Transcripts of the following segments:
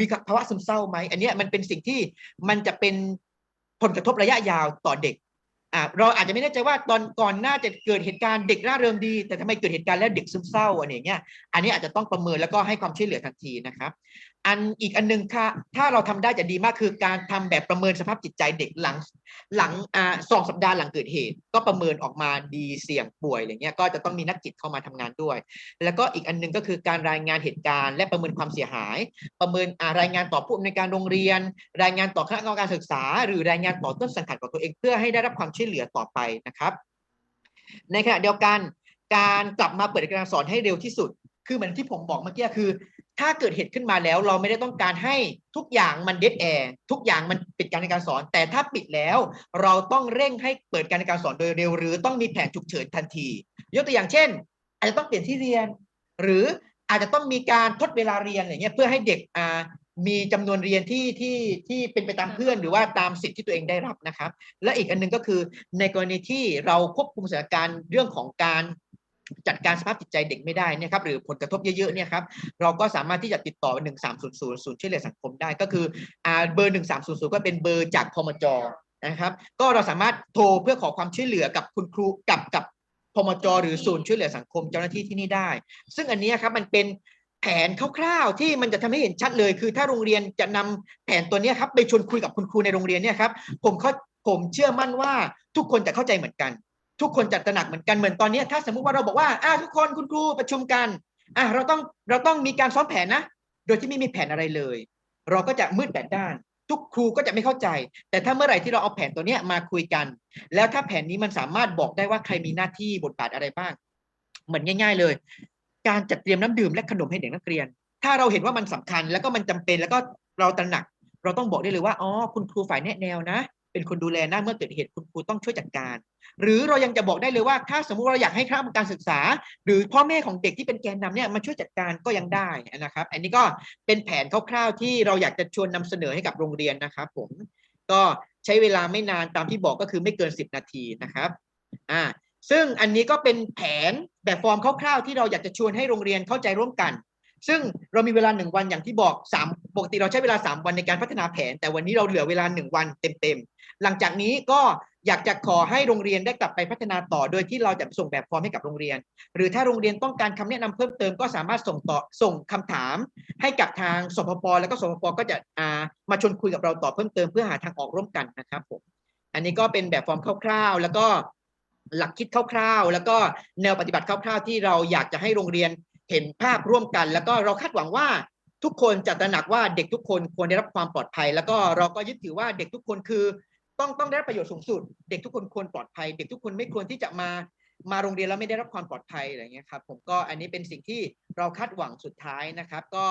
มีภาวะซึมเศร้าไหมอันนี้มันเป็นสิ่งที่มันจะเป็นผลกระทบระยะยาวต่อเด็กอ่าเราอาจจะไม่แน่ใจว่าตอนก่อนหน้าจะเกิดเหตุการณ์เด็กร่าเริงดี แต่ทำไมเกิดเหตุการณ์แล้วเด็กซึมเศร้าอะไรอย่างเงี้ยอันนี้อาจจะต้องประเมินแล้วก็ให้ความช่วยเหลือทันทีนะครับ อันอีกอันหนึงค่ะถ้าเราทำได้จะดีมากคือการทำแบบประเมินสภาพจิตใจเด็กหลังหลังอ่าสองสัปดาห์หลังเกิดเหตุ ก็ประเมินออกมาดีเสี่ยงป่วยอะไรเงี้ยก็จะต้องมีนักจิตเข้ามาทำงานด้วย แล้วก็อีกอันหนึงก็คือการรายงานเหตุการณ์ และประเมินความเสียหาย ประเมินอ่ารายงานต่อผู้อำนวยการโรงเรียน รายงานต่อคณะกรรมการศึกษา หรือรายงานต่อต้นสังกัดของตัวเองเพื่อให้ได้รับความช่วยเหลือต่อไปนะครับ ในขณะเดียวกัน การกลับมาเปิดการสอนให้เร็วที่สุด คือเหมือนที่ผมบอกเมื่อกี้คือ ถ้าเกิดเหตุขึ้นมาแล้ว เราไม่ได้ต้องการให้ทุกอย่างมันเด a แอร์ทุกอย่างมันปิดการในการสอน แต่ถ้าปิดแล้ว เราต้องเร่งให้เปิดการในการสอนโดยเร็ว หรือต้องมีแผนฉุกเฉินทันที ยกตัวอย่างเช่น อาจจะต้องเปลี่ยนที่เรียน หรืออาจจะต้องมีการทดเวลาเรียนอะไรเงี้ยเพื่อให้เด็กอ่ามีจำนวนเรียนที่ที่ที่เป็นไปตามเพื่อนหรือว่าตามสิทธิ์ที่ตัวเองได้รับนะครับ และอีกอันหนึงก็คือในกรณีที่เราควบคุมสถานการณ์เรื่องของการ จัดการสภาพจิตใจเด็กไม่ได้เนยครับหรือผลกระทบเยอะๆเนี่ยครับเราก็สามารถที่จะติดต่อ 1300ศูนย์ช่วยเหลือสังคมได้ก็คืออ่าเบอร์ 1300 ก็เป็นเบอร์จากพมจนะครับ ก็เราสามารถโทรเพื่อขอความช่วยเหลือกับคุณครูกับกับพมจหรือศูนย์ช่วยเหลือสังคมเจ้าหน้าที่ที่นี่ได้ ซึ่งอันนี้ครับมันเป็นแผนคร่าวๆที่มันจะทำให้เห็นชัดเลย คือถ้าโรงเรียนจะนำแผนตัวนี้ครับไปชวนคุยกับคุณครูในโรงเรียนเนี่ยครับผมเขาผมเชื่อมั่นว่าทุกคนจะเข้าใจเหมือนกัน ทุกคนจะตระหนักเหมือนกันเหมือนตอนนี้ถ้าสมมุติว่าเราบอกว่าอ่าทุกคนคุณครูประชุมกันอ่าเราต้องเราต้องมีการซ้อมแผนนะ โดยที่ไม่มีแผนอะไรเลย เราก็จะมืดแปดด้าน ทุกครูก็จะไม่เข้าใจ แต่ถ้าเมื่อไหร่ที่เราเอาแผนตัวเนี้ยมาคุยกัน แล้วถ้าแผนนี้มันสามารถบอกได้ว่าใครมีหน้าที่บทบาทอะไรบ้าง เหมือนง่าย ๆเลย การจัดเตรียมน้ำดื่มและขนมให้เด็กนักเรียน ถ้าเราเห็นว่ามันสำคัญแล้วก็มันจำเป็นแล้วก็เราตระหนัก เราต้องบอกได้เลยว่าอ๋อคุณครูฝ่ายแนะแนวนะ เป็นคนดูแลนะเมื่อเกิดเหตุคุณครูต้องช่วยจัดการ หรือเรายังจะบอกได้เลยว่าถ้าสมมุติเราอยากให้คณะกรรมการศึกษา หรือพ่อแม่ของเด็กที่เป็นแกนนำเนี่ยมาช่วยจัดการก็ยังได้นะครับ อันนี้ก็เป็นแผนคร่าวๆที่เราอยากจะชวนนำเสนอให้กับโรงเรียนนะครับ ผมก็ใช้เวลาไม่นานตามที่บอกก็คือไม่เกิน 10 นาทีนะครับอ่าซึ่งอันนี้ก็เป็นแผนแบบฟอร์มคร่าวๆ ที่เราอยากจะชวนให้โรงเรียนเข้าใจร่วมกัน ซึ่งเรามีเวลาหนึ่งวันอย่างที่บอกสามปกติเราใช้เวลาสามวันในการพัฒนาแผน แต่วันนี้เราเหลือเวลาหนึ่งวันเต็มๆ หลังจากนี้ก็อยากจะขอให้โรงเรียนได้กลับไปพัฒนาต่อ โดยที่เราจะส่งแบบฟอร์มให้กับโรงเรียน หรือถ้าโรงเรียนต้องการคำแนะนำเพิ่มเติมก็สามารถส่งต่อส่งคำถาม ให้กับทางสพปแล้วก็สพปก็จะามาชวนคุยกับเราต่อเพิ่มเติมเพื่อหาทางออกร่วมกันนะครับผมอันนี้ก็เป็นแบบฟอร์มคร่าวๆ แล้วก็หลักคิดคร่าวๆ แล้วก็แนวปฏิบัติคร่าวๆ ที่เราอยากจะให้โรงเรียน เห็นภาพร่วมกัน แล้วก็เราคาดหวังว่าทุกคนจะตระหนักว่าเด็กทุกคนควรได้รับความปลอดภัย แล้วก็เราก็ยึดถือว่าเด็กทุกคนคือ ต้องต้องได้รับประโยชน์สูงสุด เด็กทุกคนควรปลอดภัย เด็กทุกคนไม่ควรที่จะมามาโรงเรียนแล้วไม่ได้รับความปลอดภัยอะไรเงี้ยครับผมก็อันนี้เป็นสิ่งที่เราคาดหวังสุดท้ายนะครับ ก็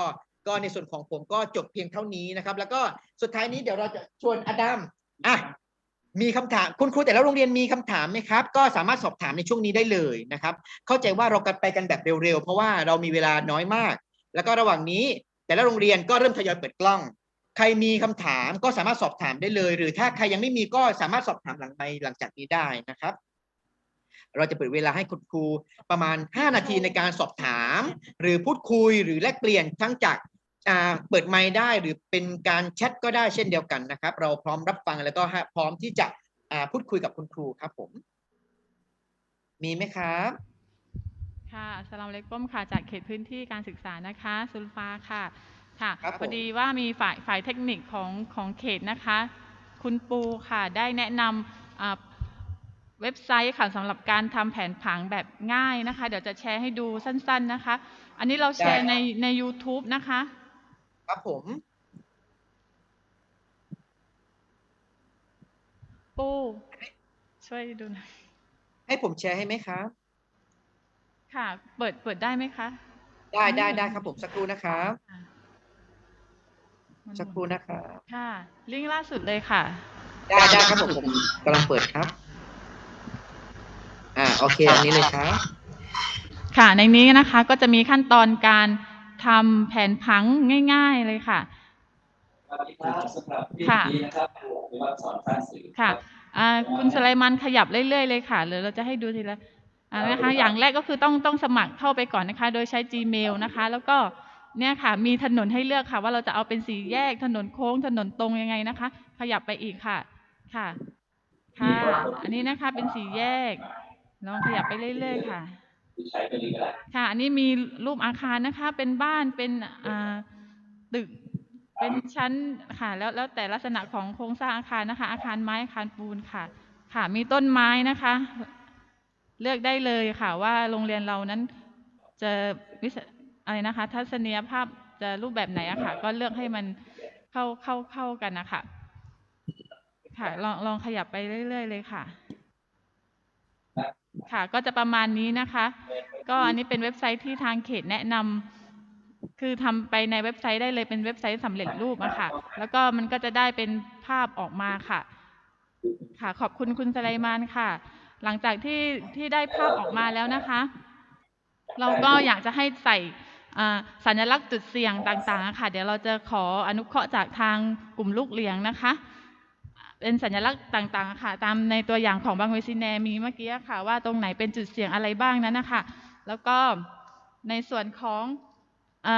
ก็ในส่วนของผมก็จบเพียงเท่านี้นะครับ แล้วก็สุดท้ายนี้เดี๋ยวเราจะชวนอดัมอะ มีคำถามคุณครูแต่ละโรงเรียนมีคำถามไหมครับ ก็สามารถสอบถามในช่วงนี้ได้เลยนะครับ เข้าใจว่าเรากันไปกันแบบเร็วๆ เพราะว่าเรามีเวลาน้อยมาก แล้วก็ระหว่างนี้แต่ละโรงเรียนก็เริ่มทยอยเปิดกล้อง ใครมีคำถามก็สามารถสอบถามได้เลย หรือถ้าใครยังไม่มีก็สามารถสอบถามหลังไปหลังจากนี้ได้นะครับ เราจะเปิดเวลาให้คุณครูประมาณ 5 นาทีในการสอบถาม หรือพูดคุยหรือแลกเปลี่ยนทั้งจาก เปิดไมค์ได้หรือเป็นการแชทก็ได้เช่นเดียวกันนะครับ เราพร้อมรับฟังแล้วก็พร้อมที่จะอ่าพูดคุยกับคุณครูครับผม มีไหมครับค่ะสลามเล็กป้อมค่ะ จากเขตพื้นที่การศึกษานะคะสุลฟ้าค่ะค่ะครับผมพอดีว่ามีฝ่ายฝ่ายเทคนิคของของเขตนะคะ คุณปูค่ะได้แนะนำอ่าเว็บไซต์ค่ะสำหรับการทำแผนผังแบบง่ายนะคะ เดี๋ยวจะแชร์ให้ดูสั้น ๆนะคะ อันนี้เราแชร์ในใน YouTube นะคะ ครับผม ปูช่วยดูหน่อยให้ผมแชร์ให้ไหมครับ ค่ะ เปิดเปิดได้ไหมคะได้ได้ได้ครับผมสักครู่นะครับค่ะมันสักครู่นะครับค่ะ ลิงก์ล่าสุดเลยค่ะ ได้ได้ครับผมผมกำลังเปิดครับ อ่าโอเคอันนี้เลยครับ ค่ะในนี้นะคะก็จะมีขั้นตอนการ ทำแผนผังง่าย ๆเลยค่ะสวัสดีครับสำหรับคลิปค่ะนี้นะครับผมวิวัฒน์สอนท่านสื่อค่ะอ่าคุณสไลมันขยับเรื่อยๆเลยค่ะเดี๋ยวเราจะให้ดูทีละอ่านะคะอย่างแรกก็คือต้องต้องสมัครเข้าไปก่อนนะคะ โดยใช้ Gmail นะคะ แล้วก็เนี่ยค่ะ มีถนนให้เลือกค่ะ ว่าเราจะเอาเป็นสีแยกถนนโค้งถนนตรงยังไงนะคะ ขยับไปอีกค่ะ ค่ะ ค่ะ อันนี้นะคะเป็นสีแยกลองขยับไปเรื่อยๆค่ะ ใช้เป็นลีก็ได้ค่ะอันนี้มีรูปอาคารนะคะ เป็นบ้านเป็นอ่าตึก เป็นชั้นค่ะ แล้วแล้วแต่ลักษณะของโครงสร้างอาคารนะคะ อาคารไม้อาคารปูนค่ะ ค่ะมีต้นไม้นะคะ เลือกได้เลยค่ะ ว่าโรงเรียนเรานั้น จะวิสอะไรนะคะ ทัศนียภาพจะรูปแบบไหนอะค่ะ ก็เลือกให้มันเข้าเข้าเข้ากันนะคะค่ะ ลองลองขยับไปเรื่อย ๆ เลยค่ะ ค่ะ ก็จะประมาณนี้นะคะ ก็อันนี้เป็นเว็บไซต์ที่ทางเขตแนะนำคือทำไปในเว็บไซต์ได้เลยเป็นเว็บไซต์สำเร็จรูปอะค่ะ แล้วก็มันก็จะได้เป็นภาพออกมาค่ะ ค่ะ ขอบคุณคุณสไลมานค่ะ หลังจากที่ที่ได้ภาพออกมาแล้วนะคะ เราก็อยากจะให้ใส่สัญลักษณ์จุดเสี่ยงต่างๆะค่ะ เดี๋ยวเราจะขออนุเคราะห์จากทางกลุ่มลูกเลี้ยงนะคะ เป็นสัญลักษณ์ต่างๆค่ะ ตามในตัวอย่างของบางเวซินแนมีเมื่อกี้ค่ะ ว่าตรงไหนเป็นจุดเสี่ยงอะไรบ้างนั้นนะคะ แล้วก็ในส่วนของอ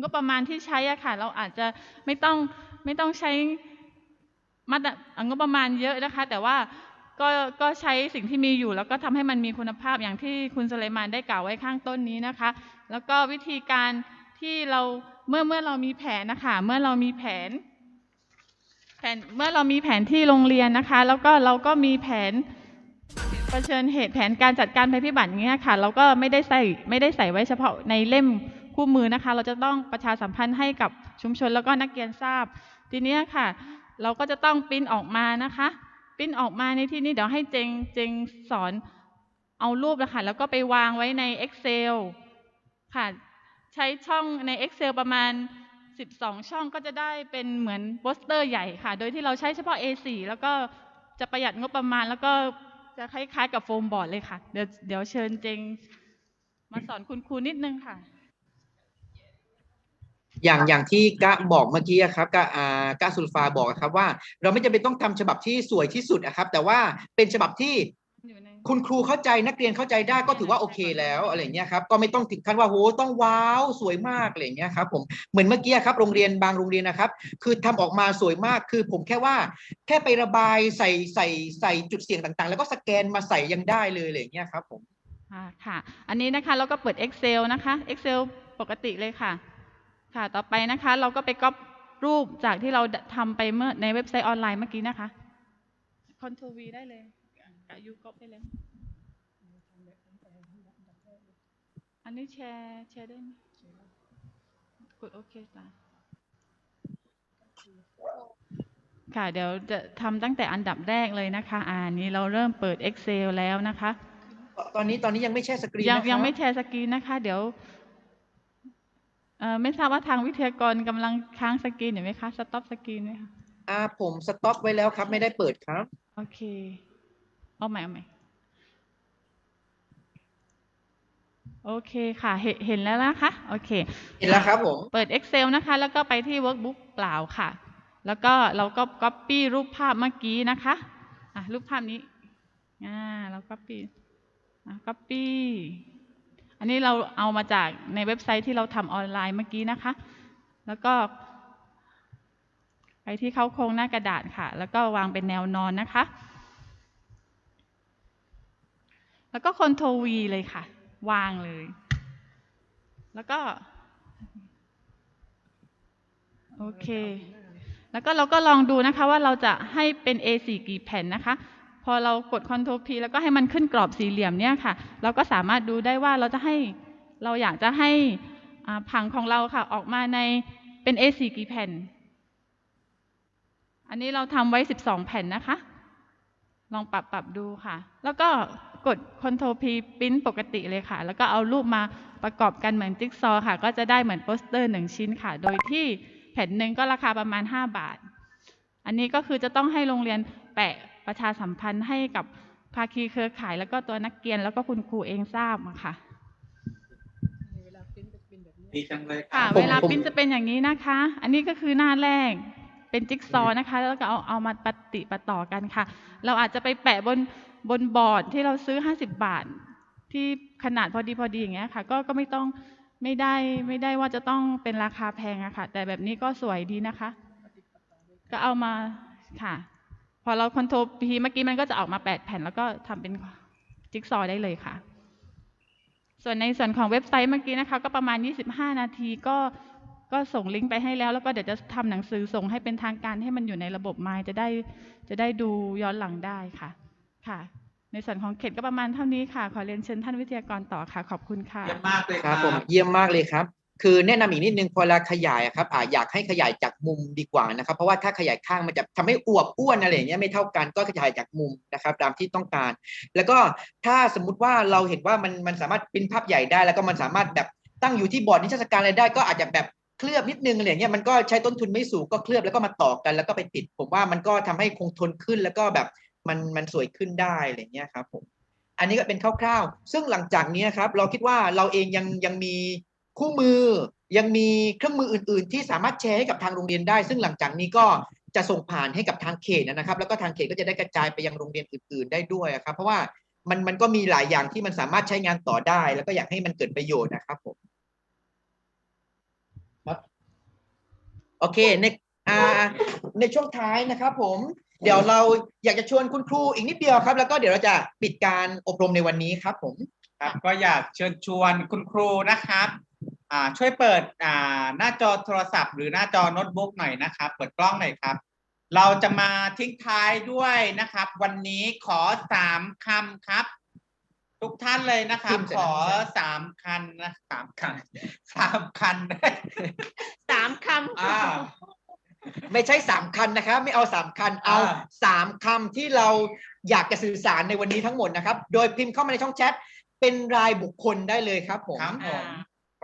งบประมาณที่ใช้อะค่ะ เราอาจจะไม่ต้องไม่ต้องใช้มาตรงบประมาณเยอะนะคะ แต่ว่าก็ก็ใช้สิ่งที่มีอยู่ แล้วก็ทำให้มันมีคุณภาพอย่างที่คุณสเลมานได้กล่าวไว้ข้างต้นนี้นะคะ แล้วก็วิธีการที่เราเมื่อเมื่อเรามีแผนนะคะ เมื่อเรามีแผน แผนเมื่อเรามีแผนที่โรงเรียนนะคะ แล้วก็เราก็มีแผนเผชิญเหตุแผนการจัดการภัยพิบัติอย่างเงี้ยค่ะ เราก็ไม่ได้ใส่ไม่ได้ใส่ไว้เฉพาะในเล่มคู่มือนะคะ เราจะต้องประชาสัมพันธ์ให้กับชุมชนแล้วก็นักเรียนทราบ ทีเนี้ยค่ะ เราก็จะต้องปิ้นออกมานะคะปิ้นออกมาในที่นี้เดี๋ยวให้เจงเจงสอนเอารูปนะคะแล้วก็ไปวางไว้ใน Excel ค่ะ ใช้ช่องใน Excel ประมาณ 12 ช่องก็จะได้เป็นเหมือนโปสเตอร์ใหญ่ค่ะ โดยที่เราใช้เฉพาะ A4 แล้วก็จะประหยัดงบประมาณ แล้วก็จะคล้ายๆกับโฟมบอร์ดเลยค่ะ เดี๋ยวเดี๋ยวเชิญเจงมาสอนคุณครูนิดนึงค่ะ อย่างอย่างที่กะบอกเมื่อกี้อะครับกะอ่ากะสุลฟาบอกอะครับว่า เราไม่จำเป็นต้องทำฉบับที่สวยที่สุดอะครับ แต่ว่าเป็นฉบับที่อยู่ใน คุณครูเข้าใจนักเรียนเข้าใจได้ก็ถือว่าโอเคแล้วอะไรอย่างเงี้ยครับก็ไม่ต้องถึงขั้นว่าโหต้องว้าวสวยมากอะไรอย่างเงี้ยครับผมเหมือนเมื่อกี้ครับโรงเรียนบางโรงเรียนนะครับ คือทำออกมาสวยมากคือผมแค่ว่า แค่ไประบายใส่ใส่ใส่จุดเสี่ยงต่างๆ แล้วก็สแกนมาใส่ยังได้เลยอะไรอย่างเงี้ยครับผมอ่าค่ะ อันนี้นะคะเราก็เปิด Excel นะคะ Excel ปกติเลยค่ะ ค่ะต่อไปนะคะ เราก็ไปก๊อปรูปจากที่เราทำไปเมื่อในเว็บไซต์ออนไลน์เมื่อกี้นะคะ Ctrl V ได้เลย กะยูก๊อปได้เลยอันนี้แชร์แชร์ได้ไหมกดโอเคจ้ะค่ะเดี๋ยวจะทำตั้งแต่อันดับแรกเลยนะคะ อ่านี้เราเริ่มเปิด Excel แล้วนะคะ ตอนนี้ตอนนี้ยังไม่แช่สกรีนยังนะครับยังไม่แชร์สกรีนนะคะ เดี๋ยวเอ่อไม่ทราบว่าทางวิทยากรกำลังค้างสกรีนอยู่ไหมคะสต็อปสกรีนไหมคะอ่าผมสต็อปไว้แล้วครับ ไม่ได้เปิดครับ โอเค เอาใหม่เอาใหม่โอเคค่ะเห็นเห็นแล้วนะคะ โอเค เห็นแล้วครับผม เปิด Excel นะคะ แล้วก็ไปที่ Workbook เปล่าค่ะ แล้วก็เราก็ Copy รูปภาพเมื่อกี้นะคะอะรูปภาพนี้อ่าเรา Copy อะ Copy อันนี้เราเอามาจากในเว็บไซต์ที่เราทำออนไลน์เมื่อกี้นะคะ แล้วก็ ไปที่เข้าโครงหน้ากระดาษค่ะ แล้วก็วางเป็นแนวนอนนะคะ แล้วก็ Ctrl V เลยค่ะ วางเลย แล้วก็ โอเค แล้วก็เราก็ลองดูนะคะ ว่าเราจะให้เป็น A4 กี่แผ่นนะคะ พอเรากด Ctrl P แล้วก็ให้มันขึ้นกรอบสี่เหลี่ยมเนี่ยค่ะ เราก็สามารถดูได้ว่าเราจะให้เราอยากจะให้ผังของเราค่ะ ออกมาในเป็น A4 กี่แผ่น อันนี้เราทำไว้ 12 แผ่นนะคะ ลองปรับปรับดูค่ะ แล้วก็ กด Ctrl P ปริ้นปกติเลยค่ะ แล้วก็เอารูปมาประกอบกันเหมือนจิ๊กซอว์ค่ะ ก็จะได้เหมือนโปสเตอร์หนึ่งชิ้นค่ะ โดยที่แผ่นหนึ่งก็ราคาประมาณ 5 บาท อันนี้ก็คือจะต้องให้โรงเรียนแปะประชาสัมพันธ์ให้กับภาคีเครือข่าย แล้วก็ตัวนักเรียนแล้วก็คุณครูเองทราบอะค่ะดีจังเลยคค่ะรับผมเวลาผมปริ้นจะเป็นอย่างนี้นะคะ อันนี้ก็คือหน้าแรกเป็นจิ๊กซอว์นะคะ แล้วก็เอาเอามาปฏิปต่อกันค่ะ เราอาจจะไปแปะบน บนบอร์ดที่เราซื้อ 50 บาท ที่ขนาดพอดีพอดีอย่างเงี้ยค่ะ ก็ก็ไม่ต้องไม่ได้ไม่ได้ว่าจะต้องเป็นราคาแพงอะค่ะ แต่แบบนี้ก็สวยดีนะคะ ก็เอามาค่ะ พอเราคอนโทรลพีเมื่อกี้มันก็จะออกมาแปดแผ่น แล้วก็ทำเป็นจิ๊กซอว์ได้เลยค่ะ ส่วนในส่วนของเว็บไซต์เมื่อกี้นะคะ ก็ประมาณ 25 นาทีก็ก็ส่งลิงก์ไปให้แล้ว แล้วก็เดี๋ยวจะทำหนังสือส่งให้เป็นทางการให้มันอยู่ในระบบไมจะได้จะได้ดูย้อนหลังได้ค่ะ ค่ะ ในส่วนของเขตก็ประมาณเท่านี้ค่ะ ขอเรียนเชิญท่านวิทยากรต่อค่ะ ขอบคุณค่ะ เยี่ยมมากเลยคครัรับบผมเยี่ยมมากเลยครับ คือแนะนำอีกนิดนึงพอเราขยายอะครับอ่าอยากให้ขยายจากมุมดีกว่านะครับ เพราะว่าถ้าขยายข้างมันจะทำให้อวบอ้วนอะไรอย่างเงี้ยไม่เท่ากันก็ขยายจากมุมนะครับ ตามที่ต้องการ แล้วก็ถ้าสมมุติว่าเราเห็นว่ามันมันสามารถปริ้นภาพใหญ่ได้ แล้วก็มันสามารถแบบตั้งอยู่ที่บอร์ดนิทรรศการอะไรได้ ก็อาจจะแบบเคลือบนิดนึงอะไรอย่างเงี้ยมันก็ใช้ต้นทุนไม่สูงก็เคลือบแล้วก็มาต่อกัน แล้วก็ไปติด ผมว่ามันก็ทำให้คงทนขึ้นแล้วก็แบบ มันมันสวยขึ้นได้อะไรอย่างเงี้ยครับผมอันนี้ก็เป็นคร่าวๆ ซึ่งหลังจากนี้ครับ เราคิดว่าเราเองยังยังมีคู่มือ ยังมีเครื่องมืออื่น ๆ ที่สามารถแชร์ให้กับทางโรงเรียนได้ ซึ่งหลังจากนี้ก็จะส่งผ่านให้กับทางเขตนะครับ แล้วก็ทางเขตก็จะได้กระจายไปยังโรงเรียนอื่น ๆ ได้ด้วยครับ เพราะว่ามันมันก็มีหลายอย่างที่มันสามารถใช้งานต่อได้ แล้วก็อยากให้มันเกิดประโยชน์นะครับผมโอเคในอ่าในช่วงท้ายนะครับผม เดี๋ยวเราอยากจะชวนคุณครูอีกนิดเดียวครับ แล้วก็เดี๋ยวเราจะปิดการอบรมในวันนี้ครับผมครับก็อยากเชิญชวนคุณครูนะครับอ่าช่วยเปิดอ่าหน้าจอโทรศัพท์ หรือหน้าจอโน้ตบุ๊กหน่อยนะครับ เปิดกล้องหน่อยครับ เราจะมาทิ้งท้ายด้วยนะครับ วันนี้ขอสามคำครับ ทุกท่านเลยนะครับพิมพ์เสร็จขแล้วอใช่ไหมสามคันนะสามคันสามคันสามคำอ่า ไม่ใช่สามคันนะครับ ไม่เอาสามคันเอาอ่าสามคำที่เราอยากจะสื่อสารในวันนี้ทั้งหมดนะครับ โดยพิมพ์เข้ามาในช่องแชทเป็นรายบุคคลได้เลยครับผมครับผม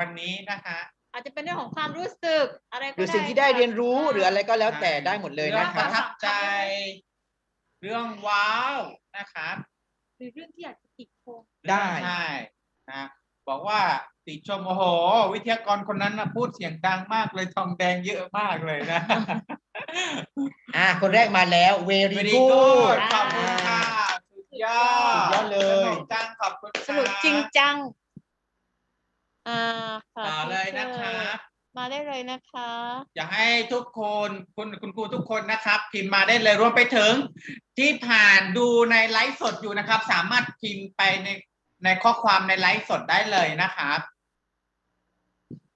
วันนี้นะคะอาจจะเป็นเรื่องของความรู้สึกอะไรก็หรือได้สิ่งที่ได้เรียนรู้หรืออะไรก็แล้วแต่ได้หมดเลยเรื่นะองคปรับระทับใจ เรื่องว้าวนะครับหรือเรื่องที่อยากจะติดโคมได้ใช่นะ บอกว่าติชมโอ้โห วิทยากรคนนั้นนะพูดเสียงดังมากเลยทองแดงเยอะมากเลยนะ อ่าคนแรกมาแล้วเวรี Very กู good ขอบคุณค่ะสุดยอดสุดยอดเลย สนุกจังขอบคุณค่ะสนุกจริงจัง อ่าค่ะต่อเลยนะครับมาได้เลยนะคะ อยากให้ทุกคนคุณคุณครูทุกคนนะครับ พิมพ์มาได้เลยรวมไปถึง ที่ผ่านดูในไลฟ์สดอยู่นะครับ สามารถพิมพ์ไปใน ในข้อความในไลฟ์สดได้เลยนะครับ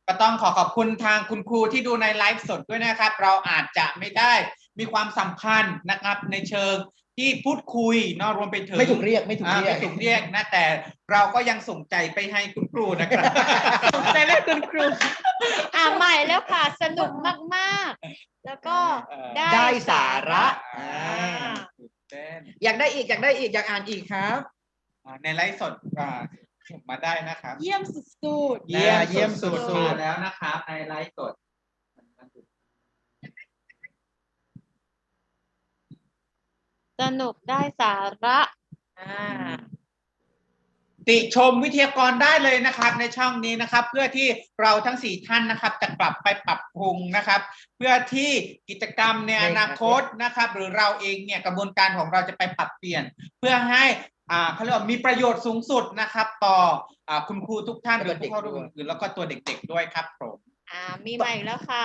ก็ต้องขอขอบคุณทางคุณครูที่ดูในไลฟ์สดด้วยนะครับ เราอาจจะไม่ได้มีความสัมพันธ์นะครับ ในเชิงที่พูดคุยเนอะรวมไปถึงไม่ถูกเรียกไม่ถูกอ่าเรียไม่กถูกเรียกนะแต่เราก็ยังส่งใจไปให้คุณครูนะครับสนใจไหมคุณครูอ่าใหม่แล้วค่ะสนุกมากๆ แล้วก็เออได้ได้สาระอ่าอ่าตื่นเต้นอยากได้อีกอยากได้อีกอยากอ่านอีกครับอ่า ในไลฟ์สดอ่าส่งมาได้นะครับ เยี่ยมสุดเยี่ยมเยี่ยมสุดๆ มาแล้วนะครับในไลฟ์สดๆ สนุกได้สาระอ่าติชมวิทยากรได้เลยนะครับ ในช่องนี้นะครับ เพื่อที่เราทั้งสี่ท่านนะครับ จะกลับไปปรับปรุงนะครับ เพื่อที่กิจกรรมในอนาคตนะครับ หรือเราเองเนี่ยกระบวนการของเราจะไปปรับเปลี่ยน เพื่อให้ อ่าเขาเรียกว่ามีประโยชน์สูงสุดนะครับ ต่ออ่าคุณครูทุกท่านหแล้รืวอก็ผู้เข้าร่วมเด็กด้วยอื่นๆแล้วก็ตัวเด็กๆด้วยครับผมอ่ามีใหม่อีกแล้วค่ะ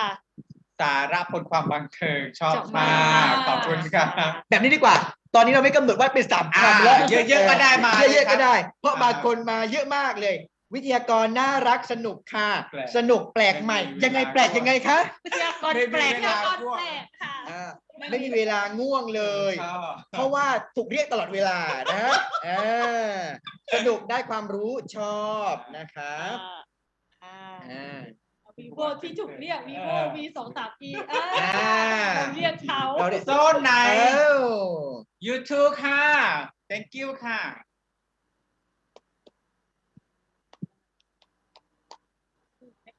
สาระผลความบันเทิงชอบจบมามาก กขอบคุณครับ แบบนี้ดีกว่า ตอนนี้เราไม่กำหนดว่าเป็นสามอ่าคำแล้วเยอะๆก็ได้มาเยอะๆก็ได้ เพราะอ่าบางคนมาเยอะมากเลย วิทยากรน่ารักสนุกค่ะ แปลกสนุกแปลกใหม่ ไม่มียังไงเวลาแปลกยังไงคะวิทยากรไม่มีแปลกเวลาวิทยากรแปลกค่ะ อ่าไม่มีเวลาง่วงเลย ชอบเพราะว่าถูกเรียกตลอดเวลานะอ่าสนุกได้ความรู้ชอบนะครับอ่าอ่า วีโวที่ถูกเรียกวีโวเออวีสองสามปีอ่าอ่าเราเรียกเขา เราได้โซนไหน เอ้า YouTube ค่ะ thank you ค่ะ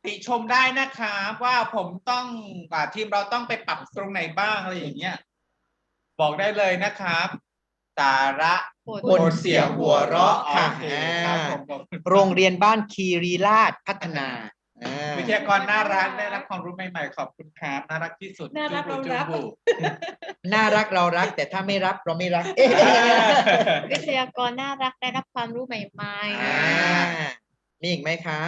ติชมได้นะครับว่าผมต้องอ่าทีมเราต้องไปปรับตรงไหนบ้างอะไรอย่างเงี้ยบอกได้เลยนะครับสาระคนเสียหัวเราะค่ะโอเคครับผมขอบคุณโรงเรียนบ้านคีรีราชพัฒนาอ่าวิทยากรน่ารักได้รับความรู้ใหม่ๆขอบคุณครับน่ารักที่สุดน่ารักจุ๊บเรารักจุ๊บน่ารักเรารัก แต่ถ้าไม่รับเราไม่รักเอ๊ะวิทยากรน่ารักได้รับความรู้ใหม่อ่ามีอีกไหมคะ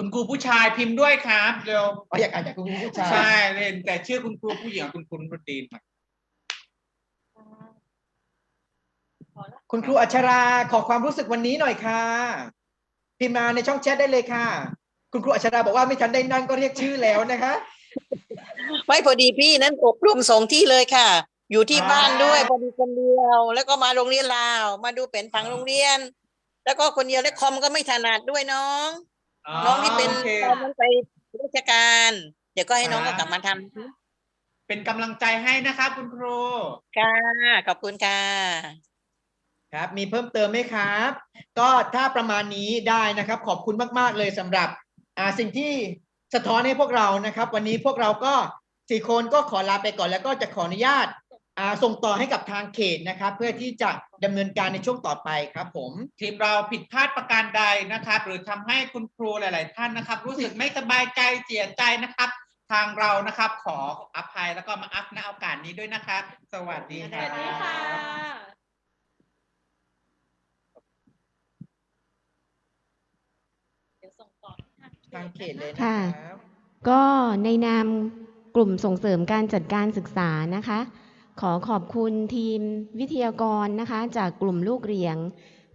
คุณครูผู้ชายพิมพ์ด้วยครับเร็วอ๋ออยากอ่านจากคุณครูผู้ชาย ใช่เล่นแต่ชื่อคุณครูผู้หญิงกับคุณครูรุ่นดีนคุณครูอัชราขอความรู้สึกวันนี้หน่อยค่ะ พิมพ์มาในช่องแชทได้เลยค่ะ คุณครูอัชราบอกว่าไม่ทันได้นั่งก็เรียกชื่อแล้วนะคะ ไม่พอดีพี่นั้นอบรมสองที่เลยค่ะ อยู่ที่อ่าบ้านด้วยพอดีคนเดียว แล้วก็มาโรงเรียนลาว มาดูเป็นผังโรงเรียน แล้วก็คนเดียวและคอมก็ไม่ถนัดด้วยน้อง น้องที่เป็นโอคตอนนั้นไปราชการ เดี๋ยวก็ให้น้องอ่าก็กลับมาทำเป็นกำลังใจให้นะครับคุณครูค่ะขอบคุณค่ะครับมีเพิ่มเติมไหมครับ ก็ถ้าประมาณนี้ได้นะครับ ขอบคุณมาก ๆ เลยสำหรับอ่าสิ่งที่สะท้อนให้พวกเรานะครับ วันนี้พวกเราก็สี่คนก็ขอลาไปก่อนแล้วก็จะขออนุญาตอ่า ส่งต่อให้กับทางเขตนะครับ เพื่อที่จะดำเนินการในช่วงต่อไปครับผมทีมเราผิดพลาดประการใดนะครับ หรือทำให้คุณครูหลาย ๆ ท่านนะครับ รู้สึกไม่สบายใจเสียใจนะครับ ทางเรานะครับขออภัยแล้วก็มาอัพในโอกาสนี้ด้วยนะครับ สวัสดีครับทางเขตเลยนะครับก็ในนามกลุ่มส่งเสริมการจัดการศึกษานะคะ ขอขอบคุณทีมวิทยากรนะคะ จากกลุ่มลูกเรียง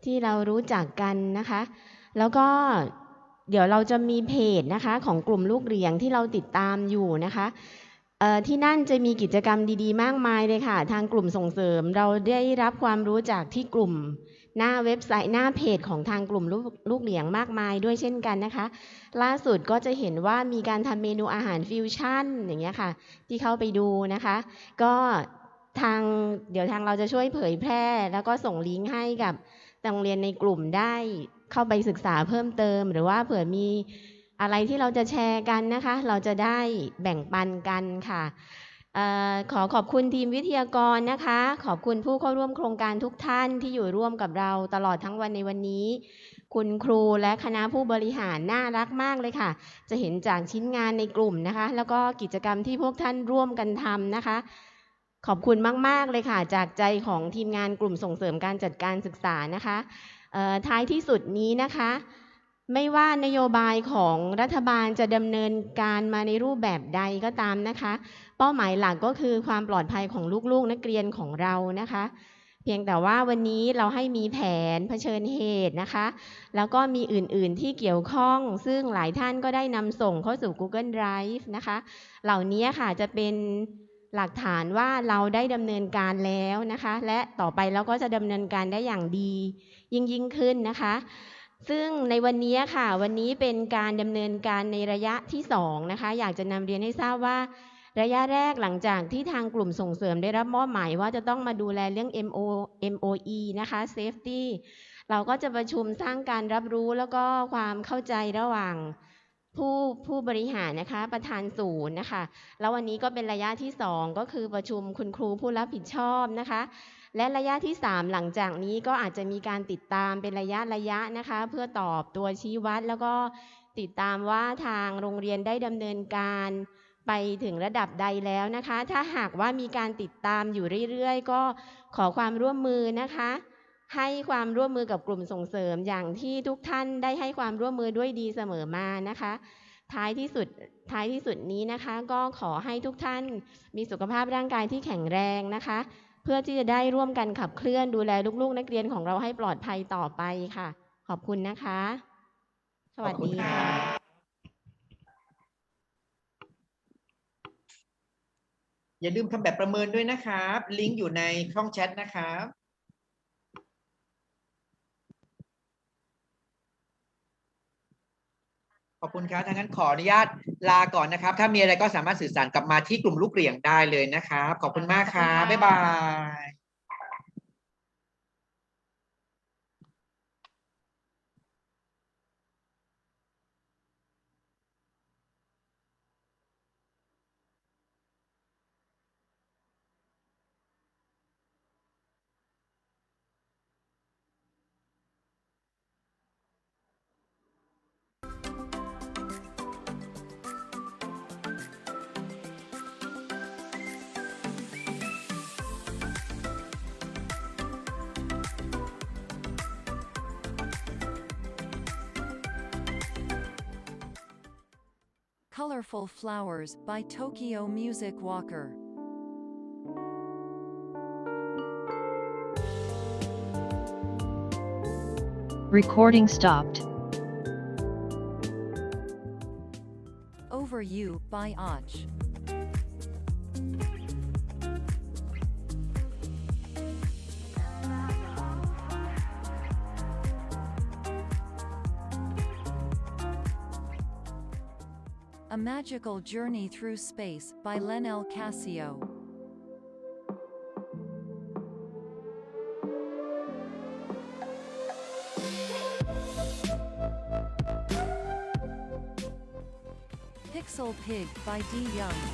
ที่เรารู้จักกันนะคะ แล้วก็เดี๋ยวเราจะมีเพจนะคะของกลุ่มลูกเรียงที่เราติดตามอยู่นะคะที่นั่นจะมีกิจกรรมดีๆ มากมายเลยค่ะ ทางกลุ่มส่งเสริมเราได้รับความรู้จากที่กลุ่มหน้าเว็บไซต์หน้าเพจของทางกลุ่มลูกลูกเหลียงมากมายด้วยเช่นกันนะคะ ล่าสุดก็จะเห็นว่ามีการทำเมนูอาหารฟิวชั่นอย่างเงี้ยค่ะ ที่เข้าไปดูนะคะ ก็ ทางเดี๋ยวทางเราจะช่วยเผยแพร่ แล้วก็ส่งลิงก์ให้กับโรงเรียนในกลุ่มได้เข้าไปศึกษาเพิ่มเติม หรือว่าเผื่อมีอะไรที่เราจะแชร์กันนะคะ เราจะได้แบ่งปันกันค่ะออขอขอบคุณทีมวิทยากรนะคะ ขอบคุณผู้เข้าร่วมโครงการทุกท่านที่อยู่ร่วมกับเราตลอดทั้งวันในวันนี้ คุณครูและคณะผู้บริหารน่ารักมากเลยค่ะ จะเห็นจากชิ้นงานในกลุ่มนะคะ แล้วก็กิจกรรมที่พวกท่านร่วมกันทำนะคะ ขอบคุณมาก ๆ เลยค่ะ จากใจของทีมงานกลุ่มส่งเสริมการจัดการศึกษานะคะท้ายที่สุดนี้นะคะ ไม่ว่านโยบายของรัฐบาลจะดำเนินการมาในรูปแบบใดก็ตามนะคะ เป้าหมายหลักก็คือความปลอดภัยของลูกๆ นักเรียนของเรานะคะ เพียงแต่ว่าวันนี้เราให้มีแผนเผชิญเหตุนะคะ แล้วก็มีอื่นๆที่เกี่ยวข้อง ซึ่งหลายท่านก็ได้นำส่งเข้าสู่ Google Drive นะคะ เหล่านี้ค่ะจะเป็น หลักฐานว่าเราได้ดำเนินการแล้วนะคะ และต่อไปเราก็จะดำเนินการได้อย่างดี ยิ่งยิ่งขึ้นนะคะ ซึ่งในวันนี้ค่ะ วันนี้เป็นการดำเนินการในระยะที่สองนะคะ อยากจะนำเรียนให้ทราบว่า ระยะแรกหลังจากที่ทางกลุ่มส่งเสริมได้รับมอบหมายว่าจะต้องมาดูแลเรื่อง MO MOE นะคะ Safety เราก็จะประชุมสร้างการรับรู้แล้วก็ความเข้าใจระหว่าง ผู้ผู้บริหารนะคะประธานศูนย์นะคะ แล้ววันนี้ก็เป็นระยะที่สองก็คือประชุมคุณครูผู้รับผิดชอบนะคะ และระยะที่สามหลังจากนี้ก็อาจจะมีการติดตามเป็นระยะระยะนะคะ เพื่อตอบตัวชี้วัด แล้วก็ติดตามว่าทางโรงเรียนได้ดำเนินการไปถึงระดับใดแล้วนะคะ ถ้าหากว่ามีการติดตามอยู่เรื่อยๆ ก็ขอความร่วมมือนะคะ ให้ความร่วมมือกับกลุ่มส่งเสริมอย่างที่ทุกท่านได้ให้ความร่วมมือด้วยดีเสมอมานะคะ ท้ายที่สุดท้ายที่สุดนี้นะคะ ก็ขอให้ทุกท่านมีสุขภาพร่างกายที่แข็งแรงนะคะ เพื่อที่จะได้ร่วมกันขับเคลื่อนดูแลลูกๆ นักเรียนของเราให้ปลอดภัยต่อไปค่ะ ขอบคุณนะคะ สวัสดีค่ะอย่าลืมทำแบบประเมินด้วยนะครับ ลิงก์อยู่ในช่องแชทนะครับ ขอบคุณครับถ้างั้นขออนุญาตลาก่อนนะครับ ถ้ามีอะไรก็สามารถสื่อสารกลับมาที่กลุ่มลูกเหรียงได้เลยนะครับ ขอบคุณมากครับบ๊ายบาย Colorful Flowers by Tokyo Music Walker. Recording stopped. Over You by Och. Magical Journey Through Space by Len Lenel Casio. Pixel Pig by D. Young.